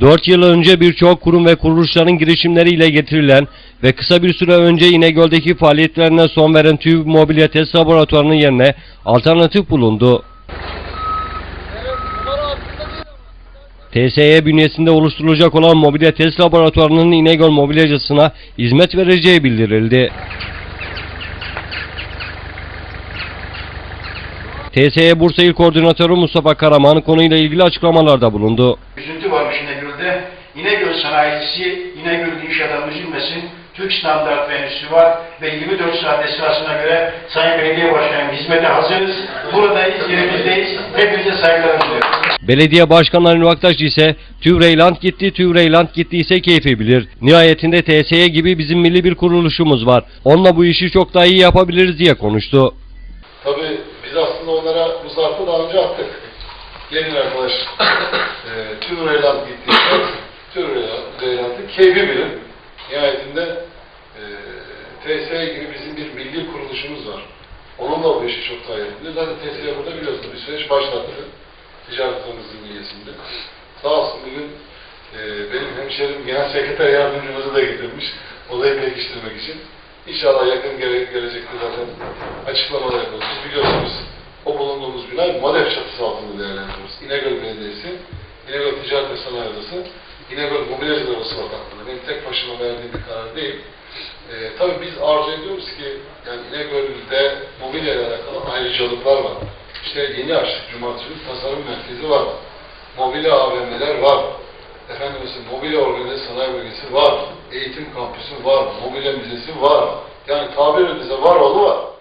4 yıl önce birçok kurum ve kuruluşların girişimleriyle getirilen ve kısa bir süre önce İnegöl'deki faaliyetlerine son veren TÜV Mobilya Test Laboratuvarı'nın yerine alternatif bulundu. TSE bünyesinde oluşturulacak olan mobilya test laboratuvarının İnegöl mobilyacısına hizmet vereceği bildirildi. TSE Bursa İl Koordinatörü Mustafa Karaman konuyla ilgili açıklamalarda bulundu. Üzüntü varmış İnegöl'de. İnegöl sanayisi, İnegöl inşaatı üzülmesin. Türk standart ve enstitüsü var ve 24 saat esasına göre Sayın Belediye Başkanım hizmete hazırız. Buradayız, yerimizdeyiz. Hepinize saygılar sunuyorum. Belediye Başkanı Ali Vaktaş ise TÜV Reyland gitti, TÜV Reyland gittiyse keyfi bilir. Nihayetinde TSE gibi bizim milli bir kuruluşumuz var. Onunla bu işi çok daha iyi yapabiliriz diye konuştu. Aslında onlara bu zarfı daha önce attık. Gelin arkadaş, e, tüm Reyland gittiyse, tüm Reyland'ı keyfi bilir. Nihayetinde e, TSE gibi bizim bir milli kuruluşumuz var. Onunla bu işi çok daha yapabilir. Zaten TSE burada biliyorsunuz bir süreç başlattı. Ticaret Odamızın üyesinde. Sağ olsun bugün e, benim hemşerim genel sekreter yardımcımızı da getirmiş. Olayı pekiştirmek için. İnşallah yakın gele- gelecekte zaten açıklamalar. Siz biliyorsunuz bina MODEF çatısı altında değerlendiriyoruz. İnegöl Belediyesi, İnegöl Ticaret ve Sanayi Odası, İnegöl Mobilyacılar Odası Bakanlığı. Benim tek başıma verdiğim bir karar değil. Ee, tabii biz arzu ediyoruz ki yani İnegöl'de mobilya ile alakalı ayrıcalıklar var. İşte yeni açtık Cumartesi günü tasarım merkezi var. Mobilya AVM'ler var. Efendim mesela mobilya organize sanayi bölgesi var. Eğitim kampüsü var. Mobilya müzesi var. Yani tabir edilse var oğlu var.